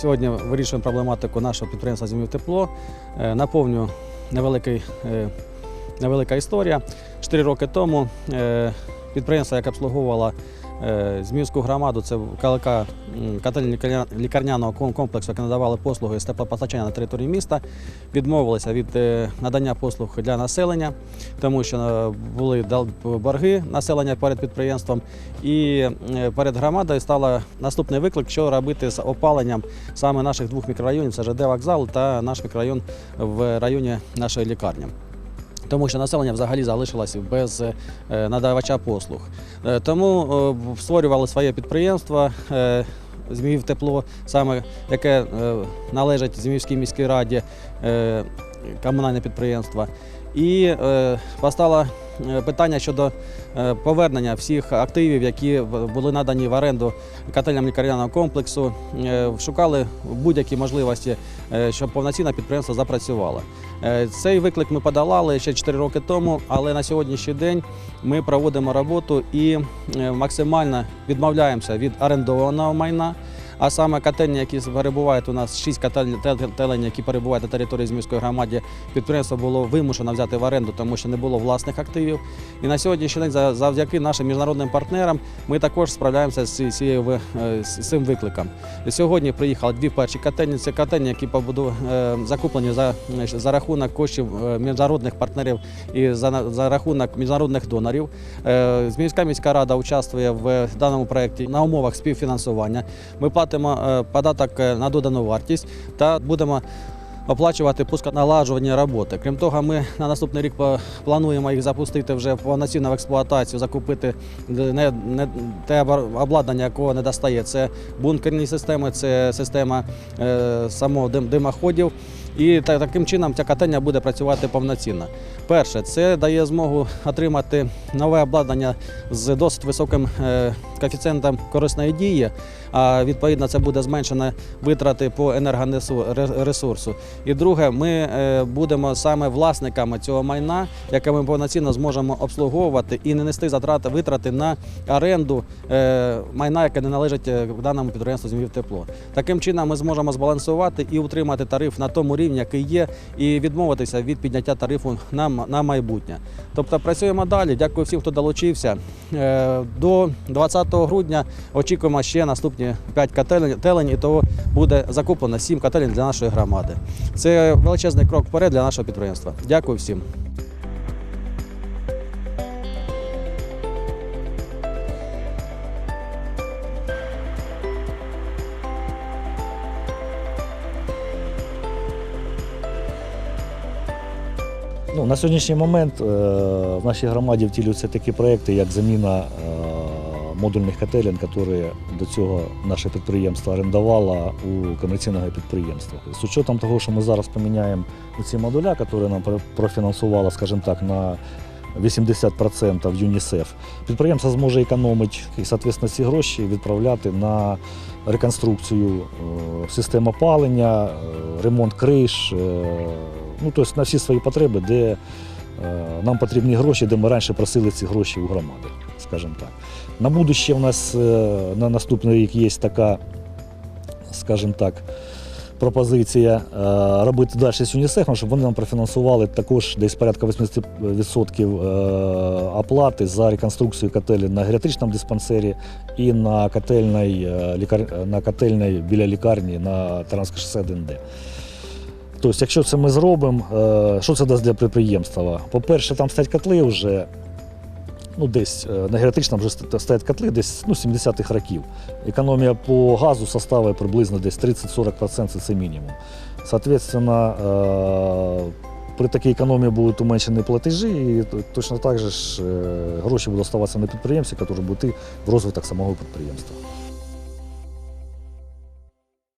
Сьогодні вирішуємо проблематику нашого підприємства «Зимів тепло. Е, Наповню невеликий, е, невелика історія. Чотири роки тому е, підприємство, яке обслуговувало е, Зміївську громаду, це КЛК м, лікарняного комплексу, яке надавали послуги з теплопостачання на території міста, відмовилися від е, надання послуг для населення, тому що е, були борги населення перед підприємством. І перед громадою стало наступний виклик, що робити з опаленням саме наших двох мікрорайонів це ЖД вокзал та наш мікрорайон в районі нашої лікарні. Тому що населення взагалі залишилося без надавача послуг. Е, Тому е, створювали своє підприємство е, Зміїв тепло, саме яке належить Зміївській міській раді, комунальне підприємство. І постало е, питання щодо е, повернення всіх активів, які були надані в оренду котельням лікарняного комплексу. Е, Шукали будь-які можливості, е, щоб повноцінне підприємство запрацювало. Е, Цей виклик ми подолали ще 4 роки тому, але на сьогоднішній день ми проводимо роботу і е, максимально відмовляємося від орендованого майна. А саме котельні, які перебувають у нас 6 котелень, які перебувають на території Зміївської громади, підприємство було вимушено взяти в оренду, тому що не було власних активів. І на сьогоднішній день, завдяки нашим міжнародним партнерам, ми також справляємося з цією е, з цим викликом. Сьогодні приїхали дві перші котельні. Це котельні, які побуду- е, закуплені за, за рахунок коштів е, міжнародних партнерів і за, за рахунок міжнародних донорів. Зміївська міська рада участвує в даному проєкті на умовах співфінансування. Ми е, податок е, на додану вартість та будемо оплачувати пусконаладжувальні роботи. Крім того, ми на наступний рік плануємо їх запустити вже повноцінно в експлуатацію, закупити не, не те обладнання, якого не достає. Це бункерні системи, це система е, самого дим, димоходів. І таким чином ця котельня буде працювати повноцінно. Перше, це дає змогу отримати нове обладнання з досить високим е, коефіцієнтом корисної дії. А відповідно це буде зменшено витрати по енергоресурсу. І друге, ми е, будемо саме власниками цього майна, яке ми повноцінно зможемо обслуговувати і не нести затрати витрати на оренду е, майна, яке не належить даному підприємству «Зміїв тепло. Таким чином ми зможемо збалансувати і утримати тариф на тому рівні, який є, і відмовитися від підняття тарифу на, на майбутнє. Тобто працюємо далі. Дякую всім, хто долучився. Е, До 20 грудня очікуємо ще наступні 5 котелень, і того буде закуплено 7 котелень для нашої громади. Це величезний крок вперед для нашого підприємства. Дякую всім. Ну, на сьогоднішній момент е, в нашій громаді втілюються такі проекти, як заміна е, модульних котелень, які до цього наше підприємство орендувало у комерційного підприємства. З учетом того, що ми зараз поміняємо ці модуля, які нам про- профінансувало, скажімо так, на 80% ЮНІСЕФ, підприємство зможе економити і, соответственно, ці гроші відправляти на реконструкцію е, систем опалення, ремонт криш, ну, тобто на всі свої потреби, де е, нам потрібні гроші, де ми раніше просили ці гроші у громади, скажімо так. На будуще у нас е, на наступний рік є така, скажімо так, пропозиція е, робити далі з ЮНІСЕФом, щоб вони нам профінансували також десь порядка 80% е, оплати за реконструкцію котелі на геріатричному диспансері і на котельній, на котельній біля лікарні на Таранське шосе 1Д. Тобто, якщо це ми зробимо, е, що це дасть для підприємства? По-перше, там стоять котли вже, ну десь е, на георетичному вже стоять котли десь ну, 70-х років. Економія по газу составить приблизно десь 30-40% це- мінімум. Соответственно, е, при такій економії будуть уменшені платежі, і точно так же ж гроші будуть оставатися на підприємстві, які будуть йти в розвиток самого підприємства.